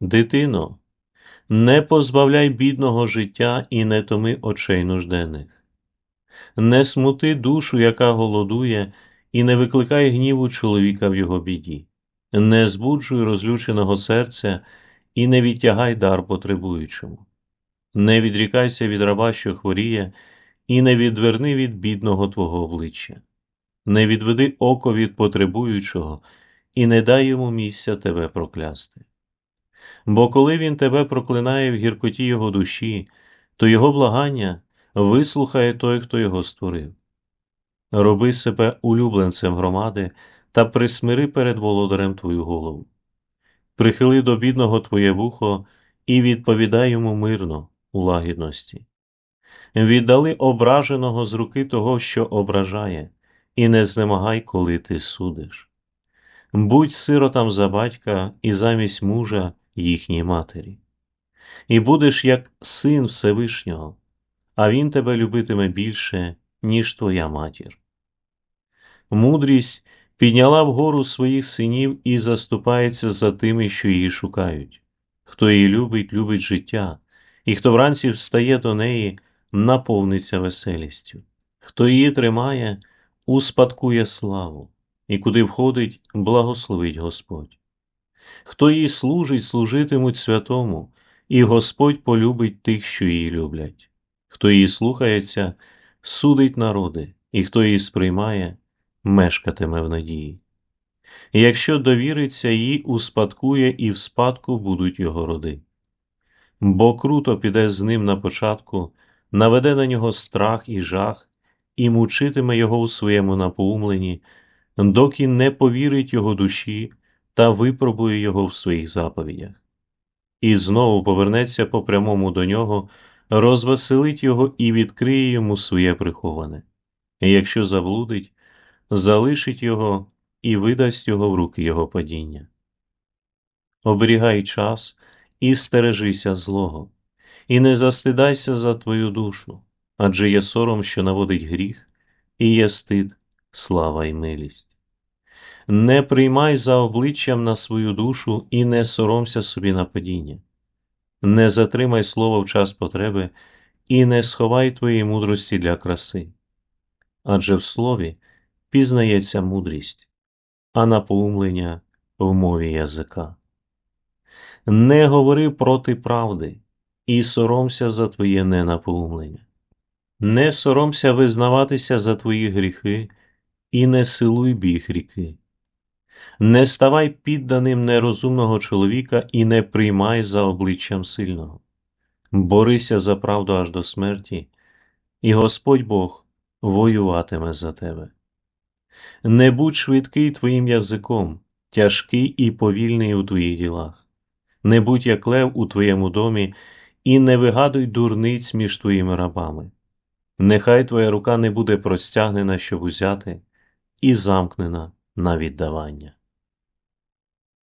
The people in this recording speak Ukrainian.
Дитино, не позбавляй бідного життя і не томи очей нужденних. Не смути душу, яка голодує, і не викликай гніву чоловіка в його біді, не збуджуй розлюченого серця і не відтягай дар потребуючому. Не відрікайся від раба, що хворіє, і не відверни від бідного твого обличчя, не відведи око від потребуючого, і не дай йому місця тебе проклясти. Бо коли він тебе проклинає в гіркоті його душі, то його благання вислухає той, хто його створив. Роби себе улюбленцем громади та присмири перед володарем твою голову. Прихили до бідного твоє вухо і відповідай йому мирно у лагідності. Віддали ображеного з руки того, що ображає, і не знемагай, коли ти судиш. Будь сиротам за батька і замість мужа їхній матері, і будеш як син Всевишнього, а він тебе любитиме більше, ніж твоя матір. Мудрість підняла вгору своїх синів і заступається за тими, що її шукають. Хто її любить, любить життя, і хто вранці встає до неї, наповниться веселістю. Хто її тримає, успадкує славу, і куди входить, благословить Господь. Хто їй служить, служитимуть святому, і Господь полюбить тих, що її люблять. Хто її слухається, судить народи, і хто її сприймає, мешкатиме в надії. Якщо довіриться їй, успадкує, і в спадку будуть його роди. Бо круто піде з ним на початку, наведе на нього страх і жах, і мучитиме його у своєму напоумленні, доки не повірить його душі та випробує його в своїх заповідях. І знову повернеться по прямому до нього, розвеселить його і відкриє йому своє приховане. І якщо заблудить, залишить його і видасть його в руки його падіння. Оберігай час і стережися злого, і не застидайся за твою душу, адже є сором, що наводить гріх, і є стид, слава й милість. Не приймай за обличчям на свою душу і не соромся собі на падіння. Не затримай слово в час потреби і не сховай твоєї мудрості для краси. Адже в слові пізнається мудрість, а напоумлення в мові язика. Не говори проти правди і соромся за твоє ненапоумлення. Не соромся визнаватися за твої гріхи і не силуй біг ріки. Не ставай підданим нерозумного чоловіка і не приймай за обличчям сильного. Борися за правду аж до смерті, і Господь Бог воюватиме за тебе. Не будь швидкий твоїм язиком, тяжкий і повільний у твоїх ділах, не будь як лев у твоєму домі, і не вигадуй дурниць між твоїми рабами. Нехай твоя рука не буде простягнена, щоб узяти, і замкнена на віддавання.